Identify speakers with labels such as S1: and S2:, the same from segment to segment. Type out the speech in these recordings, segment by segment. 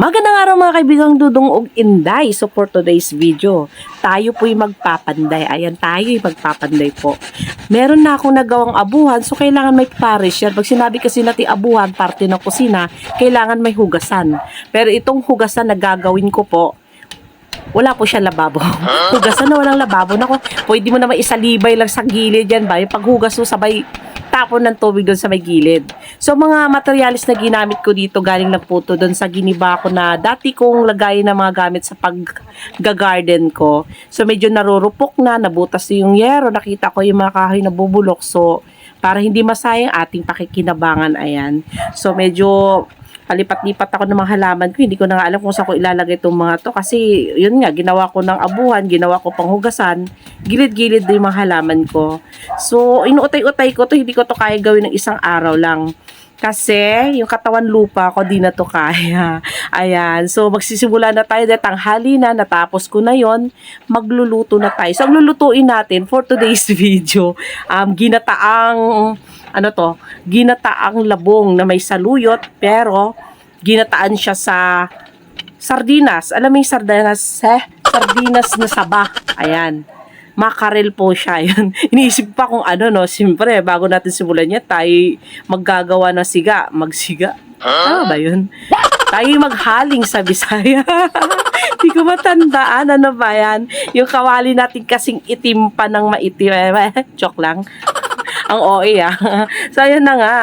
S1: Magandang araw mga kaibigang Dudong og Inday. So for today's video, tayo po'y magpapanday. Ayan, tayo'y magpapanday po. Meron na akong nagawang abuhan, so kailangan may parish yan. Pag sinabi kasi natin abuhan, parte ng kusina, kailangan may hugasan. Pero itong hugasan na gagawin ko po, wala po siya lababo. Hugasan na walang lababo. Nako, pwede mo naman isalibay lang sa gilid yan ba? Yung paghugas mo sabay tapon ng tubig doon sa may gilid. So mga materialis na ginamit ko dito galing lang po to doon sa giniba ko na dati kong lagay ng mga gamit sa pag-garden ko. So medyo narurupok na, nabutas na yung yero, nakita ko yung mga kahoy na bubulok. So para hindi masayang ating pakikinabangan, ayan. So medyo palipat-lipat ako ng mga halaman ko. Hindi ko na nga alam kung saan ko ilalagay itong mga to. Kasi, yun nga, ginawa ko ng abuhan, ginawa ko pang hugasan. Gilid-gilid din mga halaman ko. So, inuutay-utay ko to. Hindi ko to kaya gawin ng isang araw lang. Kasi, yung katawan lupa ko, di na to kaya. Ayan. So, magsisimula na tayo dahil tanghali na, natapos ko na yon Magluluto na tayo. So, ang lulutuin natin for today's video, um, ginataang ano to, ginataang labong na may saluyot, pero ginataan siya sa sardinas. Alam mo yung sardinas, eh? Sardinas na saba. Ayan. Makarel po siya. Yun. Iniisip pa kung ano, no? Siyempre, bago natin simulan niya, tayo maggagawa ng siga. Magsiga. Ano ba yun? Tayo maghaling sa Bisaya. Hindi ko matandaan. Ano ba yan? Yung kawali natin kasing itim pa ng maitim. Eh, Joke lang. Ang OA ah. so, ayun na nga.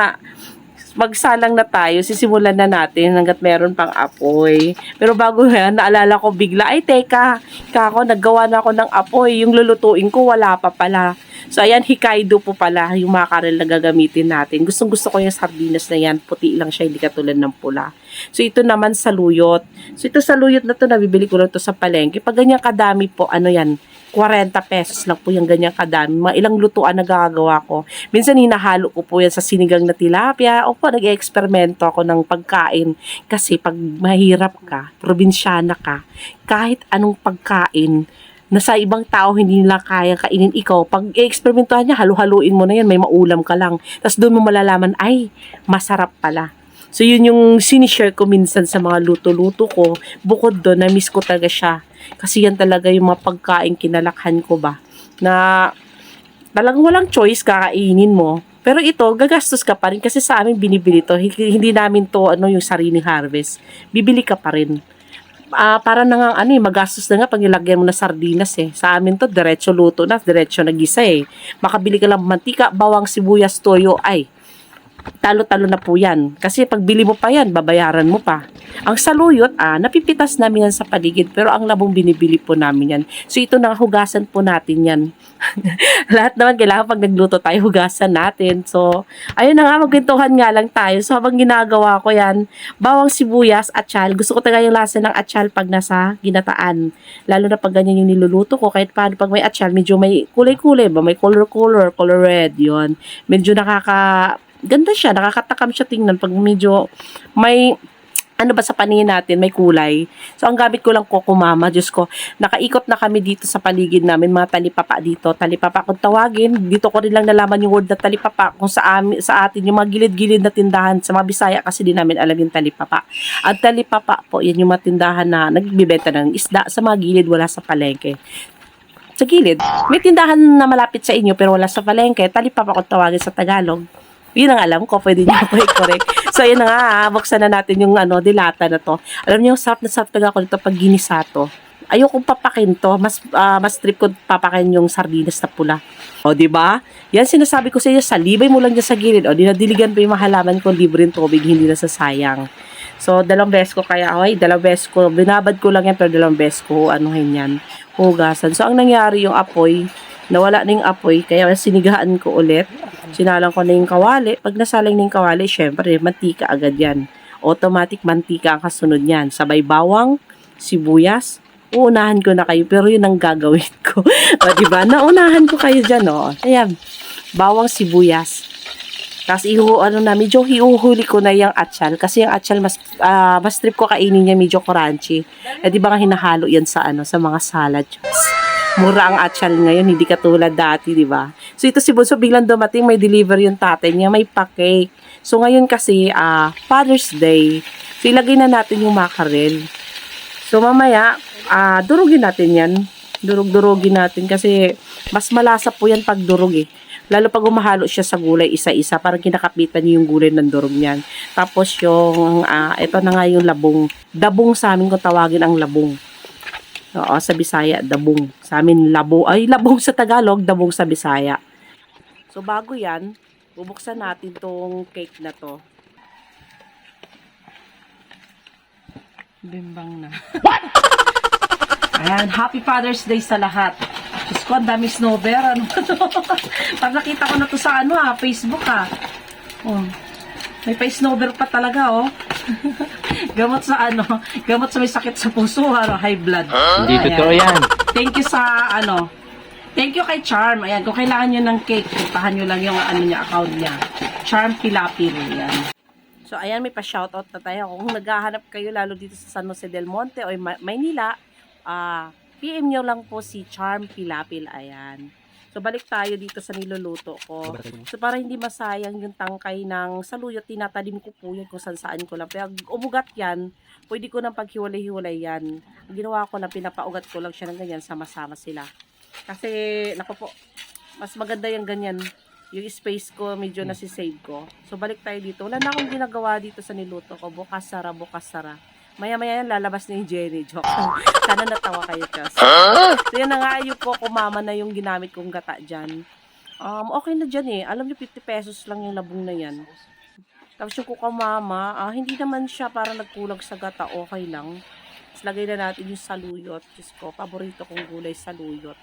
S1: Magsalang na tayo. Sisimulan na natin hanggat meron pang apoy. Pero bago yan, naalala ko bigla, ay teka, kako, naggawa na ako ng apoy. Yung lulutuin ko, wala pa pala. So, ayan, Hokkaido po pala yung makarel na gagamitin natin. Gustong gusto ko yung sardinas na yan. Puti lang siya, hindi katulad ng pula. So, ito naman saluyot. So, ito saluyot na to, nabibili ko lang to sa palengke. Pag ganyan kadami po, ano yan, 40 pesos lang po yung ganyan kadami. Mga ilang lutuan na gagawa ko. Minsan hinahalo ko po yan sa sinigang na tilapia. O po, nag-eksperimento ako ng pagkain. Kasi pag mahirap ka, probinsyana ka, kahit anong pagkain, na sa ibang tao hindi nila kaya kainin ikaw, pag i-experimentuhan niya, halu-haluin mo na yan, may maulam ka lang. Tapos doon mo malalaman, ay, masarap pala. So, yun yung sinishare ko minsan sa mga luto-luto ko. Bukod doon, na-miss ko talaga siya. Kasi yan talaga yung mga pagkain kinalakhan ko ba. Na talagang walang choice kakainin mo. Pero ito, gagastos ka pa rin kasi sa amin binibili to. Hindi namin to ano yung sariling harvest. Bibili ka pa rin. Ah, para na nga ano eh, magastos na nga pag nilagyan mo na sardinas eh. Sa amin to, diretso luto na, diretso nagisa eh. Makabili ka lang mantika, bawang, sibuyas, toyo, ay, talo-talo na po yan. Kasi pag bili mo pa yan, babayaran mo pa. Ang saluyot, ah, napipitas namin yan sa paligid, pero ang labong binibili po namin yan. So ito na hugasan po natin yan. Lahat naman kailangan pag nagluto tayo, hugasan natin. So, ayun na nga, magkwentuhan nga lang tayo. So habang ginagawa ko yan, bawang sibuyas, atsyal. Gusto ko talaga yung lasa ng atsyal pag nasa ginataan. Lalo na pag ganyan yung niluluto ko. Kahit paano pag may atsyal, medyo may kulay-kulay ba? May color-color, color red, yon Medyo nakaka ganda siya, nakakatakam siya tingnan pag medyo may ano ba sa paningin natin, may kulay. So, ang gamit ko lang kokumama, Diyos ko, nakaikot na kami dito sa paligid namin, mga talipapa dito. Talipapa kung tawagin, dito ko rin lang nalaman yung word na talipapa kung sa, amin, sa atin, yung mga gilid-gilid na tindahan, sa mga Bisaya kasi di namin alam yung talipapa. Ang talipapa po, yan yung mga tindahan na nagbibenta ng isda sa mga gilid, wala sa palengke sa gilid. May tindahan na malapit sa inyo pero wala sa palengke. Talipapa kung tawagin sa Tagalog. Yun ang alam ko, pwede niyo po i-correct. So, yun na nga, ah, buksan na natin yung ano, dilata na to. Alam niyo, sarap na sarap talaga ako dito pag ginisa to. Ayokong papakin to, mas ah, mas trip ko papakin yung sardinas na pula. O, di ba? Yan sinasabi ko sa inyo, salibay mo lang dyan sa gilid. O, dinadiligan pa yung mahalaman ko, libre yung tubig, hindi na sasayang. So, dalawang beses ko kaya, okay, dalawang beses ko, binabad ko lang yan, pero dalawang beses ko, anuhin yan, hugasan. So, ang nangyari yung apoy, nawala na yung apoy, kaya sinigahan ko ulit. Sinalang ko na yung kawali. Pag nasalang na yung kawali, syempre, mantika agad yan. Automatic mantika ang kasunod niyan. Sabay bawang, sibuyas, uunahan ko na kayo, pero yun ang gagawin ko. o, diba? Naunahan ko kayo dyan, o. Ayan, bawang, sibuyas. Tapos ihu, ano na, medyo hiuhuli ko na yung atchal. Kasi yung atchal, mas, ah, mas trip ko kainin niya, medyo crunchy. Eh, di ba nga hinahalo yan sa, ano, sa mga salad. Diyos. Mura ang atchal ngayon, hindi katulad dati, di ba? So ito si Bunso biglang dumating, may deliver yung tatay niya, may pa-cake. So ngayon kasi, ah, Father's Day, so ilagay na natin yung mackerel. So mamaya, ah, durugin natin yan. Durug-durugin natin kasi mas malasa po yan pag durug eh. Lalo pag umahalo siya sa gulay isa-isa, parang kinakapitan niyo yung gulay ng durog niyan. Tapos yung, ah, ito na nga yung labong. Dabong sa amin kung tawagin ang labong. Oo, sa Bisaya, dabong. Sa amin, labo. Ay, labong sa Tagalog, dabong sa Bisaya. So, bago yan, bubuksan natin tong cake na to. Bimbang na. Ayan, happy Father's Day sa lahat. Diyos ko, ang dami snowbear. Ano? Pag nakita ko na to sa ano ha, Facebook ha. Oh, may pa snowbear pa talaga oh. gamot sa ano, gamot sa may sakit sa puso ha, high blood.
S2: Hindi
S1: Ayan.
S2: totoo yan.
S1: Thank you sa ano. Thank you kay Charm. Ayan, kung kailangan nyo ng cake, puntahan nyo lang yung ano niya, account niya. Charm Pilapil. Ayan. So, ayan, may pa-shoutout na tayo. Kung naghahanap kayo lalo dito sa San Jose del Monte o Ma- Maynila, ah PM nyo lang po si Charm Pilapil. Ayan. So, balik tayo dito sa niluluto ko. So, para hindi masayang yung tangkay ng saluyot, tinatalim ko po yan kung saan saan ko lang. Pero umugat yan, pwede ko nang paghiwalay-hiwalay yan. Ang ginawa ko lang, pinapaugat ko lang siya ng ganyan, sama-sama sila. Kasi, nako po, mas maganda yung ganyan. Yung space ko, medyo nasisave ko. So, balik tayo dito. Wala na akong ginagawa dito sa niluto ko. Bukas sara, bukas sara. Maya-maya yan, lalabas na yung Jenny. Joke. Sana natawa kayo, Chos. So, yan na nga yung po, kumama na yung ginamit kong gata dyan. Um, okay na dyan eh. Alam niyo, 50 pesos lang yung labong na yan. Tapos yung kukamama, ah, hindi naman siya para nagkulang sa gata. Okay lang. Tapos lagay na natin yung saluyot. Diyos ko, paborito kong gulay saluyot.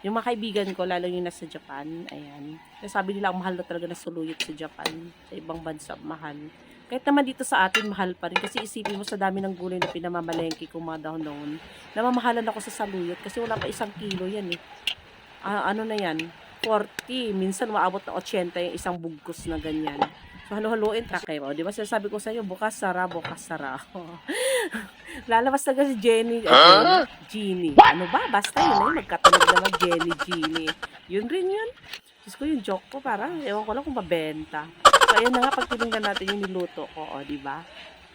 S1: Yung mga kaibigan ko, lalo yung nasa Japan, ayan. Kasi sabi nila, ang mahal na talaga na saluyot sa Japan. Sa ibang bansa, mahal. Kahit naman dito sa atin, mahal pa rin. Kasi isipin mo sa dami ng gulay na pinamamalengke kong mga dahon-dahon. Namamahalan ako sa saluyot kasi wala pa isang kilo yan eh. Ah, ano na yan? 40. Minsan maabot na 80 yung isang bugkos na ganyan. So, halo-haloin ta kayo. O, di ba sinasabi ko sa iyo, bukas sara, bukas sara. Lalabas na si Jenny. Huh? Jeannie. Ano ba? Basta yun eh. Magkatunog naman Jenny, Jeannie. Yun rin yun. Diyos ko yung joke ko parang, ewan ko lang kung mabenta. So, ayun na nga, pag tinignan natin yung niluto ko, o, di ba?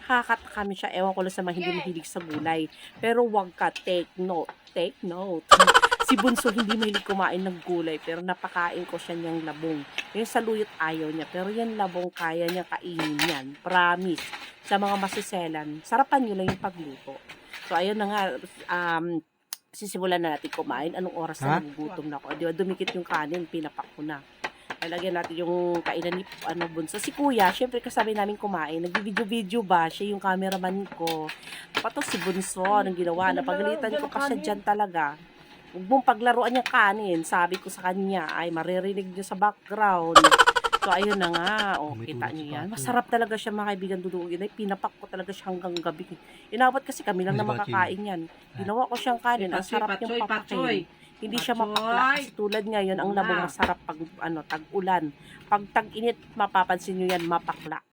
S1: Nakakatakam siya. Ewan ko lang sa mga hindi mahilig sa gulay. Pero wag ka, take note. Take note. si Bunso hindi mahilig kumain ng gulay, pero napakain ko siya niyang labong. Yung saluyot ayaw niya, pero yan labong kaya niya kainin yan. Promise. Sa mga masiselan, sarapan niyo lang yung pagluto. So, ayun na nga, um, sisimulan na natin kumain. Anong oras na nagugutom na ako? Di ba, dumikit yung kanin, pinapak ko na. Lalagyan natin yung kainan ni ano, Bunso. Si Kuya, syempre kasabay namin kumain. Nag-video-video ba? Siya yung cameraman ko. Pato si Bunso, anong ginawa? Napagalitan ko pa siya dyan talaga. Huwag mong paglaruan yung kanin. Sabi ko sa kanya, ay maririnig niyo sa background. So, ayun na nga. O,
S2: May
S1: kita niyo yan. Masarap talaga siya mga kaibigan dudugin. Ay, pinapak ko talaga siya hanggang gabi. Inabot kasi kami lang na makakain yan. Ginawa ko siyang kanin. Ang sarap yung
S3: patsoy.
S1: Hindi siya mapakla. Kasi tulad ngayon, ang labong masarap pag ano, tag-ulan. Pag tag-init, mapapansin nyo yan, mapakla.